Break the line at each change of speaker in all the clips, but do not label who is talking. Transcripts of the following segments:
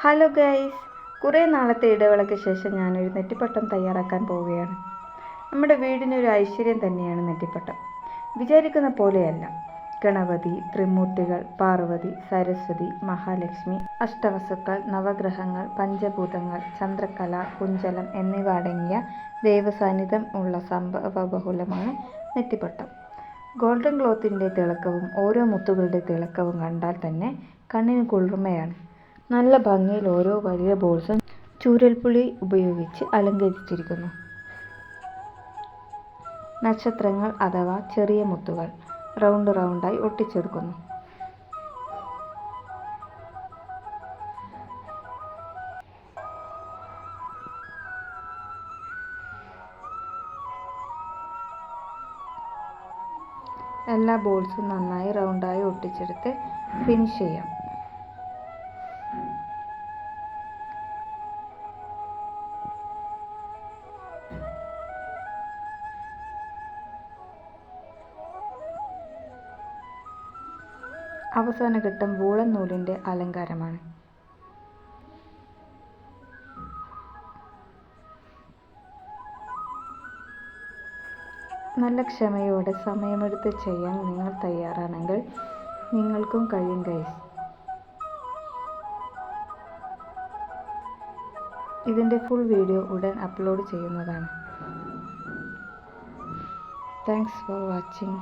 Hello guys കുറേ നാളത്തെ ഇടവേളയ്ക്ക് ശേഷം ഞാനൊരു നെറ്റിപ്പട്ടം തയ്യാറാക്കാൻ പോവുകയാണ്. നമ്മുടെ വീടിനൊരു ഐശ്വര്യം തന്നെയാണ് നെറ്റിപ്പട്ടം. വിചാരിക്കുന്ന പോലെയല്ല. ഗണപതി ത്രിമൂർത്തികൾ പാർവതി സരസ്വതി മഹാലക്ഷ്മി അഷ്ടവസുക്കൾ നവഗ്രഹങ്ങൾ പഞ്ചഭൂതങ്ങൾ ചന്ദ്രകല കുഞ്ചലം എന്നിവ അടങ്ങിയ ദൈവസാന്നിധ്യം ഉള്ള സംഭവബഹുലമാണ് നെറ്റിപ്പട്ടം. ഗോൾഡൻ ക്ലോത്തിന്റെ തിളക്കവും ഓരോ മുത്തുകളുടെ തിളക്കവും കണ്ടാൽ തന്നെ കണ്ണിന് കുളിർമയാണ്. നല്ല ഭംഗിയിൽ ഓരോ വലിയ ബോൾസും ചൂരൽപ്പുളി ഉപയോഗിച്ച് അലങ്കരിച്ചിരിക്കുന്നു. നക്ഷത്രങ്ങൾ അഥവാ ചെറിയ മുത്തുകൾ റൗണ്ട് റൗണ്ടായി ഒട്ടിച്ചെടുക്കുന്നു. എല്ലാ ബോൾസും നന്നായി റൗണ്ടായി ഒട്ടിച്ചെടുത്ത് ഫിനിഷ് ചെയ്യാം. അവസാന ഘട്ടം വൂളൻ നൂലിന്റെ അലങ്കാരമാണ്. നല്ല ക്ഷമയോടെ സമയമെടുത്ത് ചെയ്യാൻ നിങ്ങൾ തയ്യാറാണെങ്കിൽ നിങ്ങൾക്കും കഴിയും ഗൈസ് ഇതിന്റെ ഫുൾ വീഡിയോ ഉടൻ അപ്ലോഡ് ചെയ്യുന്നതാണ്. താങ്ക്സ് ഫോർ വാച്ചിങ്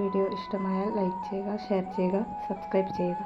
വീഡിയോ ഇഷ്ടമായാൽ ലൈക്ക് ചെയ്യുക ഷെയർ ചെയ്യുക സബ്സ്ക്രൈബ് ചെയ്യുക.